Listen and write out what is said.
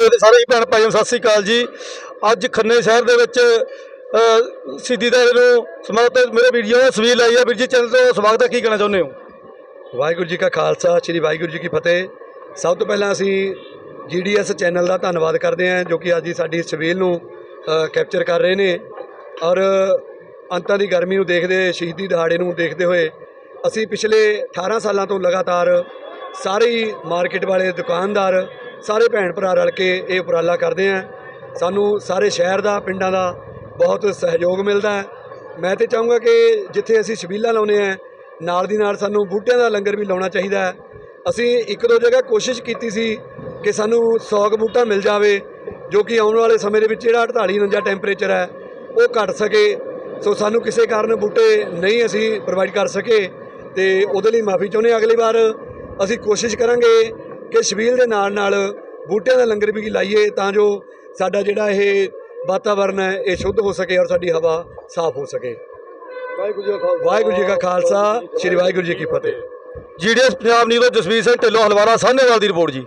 ਤੇ ਸਾਰੇ ਹੀ ਭੈਣ ਭਾਈਆਂ ਸਤਿ ਸ੍ਰੀ ਅਕਾਲ ਜੀ। ਅੱਜ ਖੰਨੇ ਸ਼ਹਿਰ ਦੇ ਵਿੱਚ ਅ, ਸਿੱਧੀ ਦਰ ਨੂੰ ਸਮਾਗਤ ਮੇਰੇ ਵੀਡੀਓ ਨੇ ਸਵੀਰ ਲਾਈ ਹੈ ਵੀਰ ਜੀ ਚੈਨਲ ਤੋਂ ਸਵਾਗਤ ਹੈ। ਕੀ ਕਹਿਣਾ ਚਾਹੁੰਦੇ ਹੋ? ਵਾਹਿਗੁਰੂ ਜੀ ਕਾ ਖਾਲਸਾ ਸ੍ਰੀ ਵਾਹਿਗੁਰੂ ਜੀ ਕੀ ਫਤਿਹ। ਸਭ ਤੋਂ ਪਹਿਲਾਂ ਅਸੀਂ ਜੀਡੀਐਸ ਚੈਨਲ ਦਾ ਧੰਨਵਾਦ ਕਰਦੇ ਹਾਂ ਜੋ ਕਿ ਅੱਜ ਦੀ ਸਾਡੀ ਸਵੇਲ ਨੂੰ ਕੈਪਚਰ ਕਰ ਰਹੇ ਨੇ। ਔਰ ਅੰਤਾਂ ਦੀ ਗਰਮੀ ਨੂੰ ਦੇਖਦੇ ਸ਼ਹੀਦੀ ਦਿਹਾੜੇ ਨੂੰ ਦੇਖਦੇ ਹੋਏ ਅਸੀਂ ਪਿਛਲੇ 18 ਸਾਲਾਂ ਤੋਂ ਲਗਾਤਾਰ ਸਾਰੇ ਮਾਰਕੀਟ ਵਾਲੇ ਦੁਕਾਨਦਾਰ ਸਾਰੇ ਭੈਣ ਭਰਾ ਰਲ ਕੇ ਇਹ ਉਪਰਾਲਾ ਕਰਦੇ ਹਾਂ ਸਾਨੂੰ ਸਾਰੇ ਸ਼ਹਿਰ ਦਾ, ਪਿੰਡਾਂ ਦਾ ਬਹੁਤ ਸਹਿਯੋਗ ਮਿਲਦਾ ਹੈ। ਮੈਂ ਤੇ ਚਾਹੂੰਗਾ ਕਿ ਜਿੱਥੇ ਅਸੀਂ ਛਬੀਲਾਂ ਲਾਉਨੇ ਆ, ਨਾਲ ਦੀ ਨਾਲ ਸਾਨੂੰ ਬੂਟਿਆਂ ਦਾ ਲੰਗਰ ਵੀ ਲਾਉਣਾ ਚਾਹੀਦਾ ਹੈ। ਅਸੀਂ ਇੱਕ ਦੋ ਜਗ੍ਹਾ ਕੋਸ਼ਿਸ਼ ਕੀਤੀ ਸੀ ਕਿ ਸਾਨੂੰ 100 ਕੁ ਬੂਟਾ ਮਿਲ ਜਾਵੇ, ਜੋ ਕਿ ਆਉਣ ਵਾਲੇ ਸਮੇਂ ਦੇ ਵਿੱਚ ਜਿਹੜਾ 48 49 ਟੈਂਪਰੇਚਰ ਹੈ, ਉਹ ਘਟ ਸਕੇ। ਸੋ ਸਾਨੂੰ ਕਿਸੇ ਕਾਰਨ ਬੂਟੇ ਨਹੀਂ ਅਸੀਂ ਪ੍ਰੋਵਾਈਡ ਕਰ ਸਕੇ ਤੇ ਉਹਦੇ ਲਈ ਮਾਫੀ ਚਾਹੁੰਦੇ ਹਾਂ। ਅਗਲੀ ਵਾਰ ਅਸੀਂ ਕੋਸ਼ਿਸ਼ ਕਰਾਂਗੇ ਕਿ ਛਬੀਲ ਦੇ ਨਾਲ ਨਾਲ ਬੂਟਿਆਂ ਦਾ ਲੰਗਰ ਵੀ ਲਾਈਏ ਤਾਂ ਜੋ ਸਾਡਾ ਜਿਹੜਾ ਇਹ ਵਾਤਾਵਰਨ ਹੈ ਇਹ ਸ਼ੁੱਧ ਹੋ ਸਕੇ ਔਰ ਸਾਡੀ ਹਵਾ ਸਾਫ਼ ਹੋ ਸਕੇ। ਵਾਹਿਗੁਰੂ ਜੀ ਕਾ ਵਾਹਿਗੁਰੂ ਜੀ ਕਾ ਖਾਲਸਾ ਸ੍ਰੀ ਵਾਹਿਗੁਰੂ ਜੀ ਕੀ ਫਤਿਹ। ਜੀਡੀਐਸ ਪੰਜਾਬ ਨਿਊਜ਼ ਤੋਂ ਜਸਵੀਰ ਸਿੰਘ ਢਿੱਲੋਂ ਹਲਵਾਰਾ ਸਾਹਨੇਵਾਲ ਦੀ ਰਿਪੋਰਟ ਜੀ।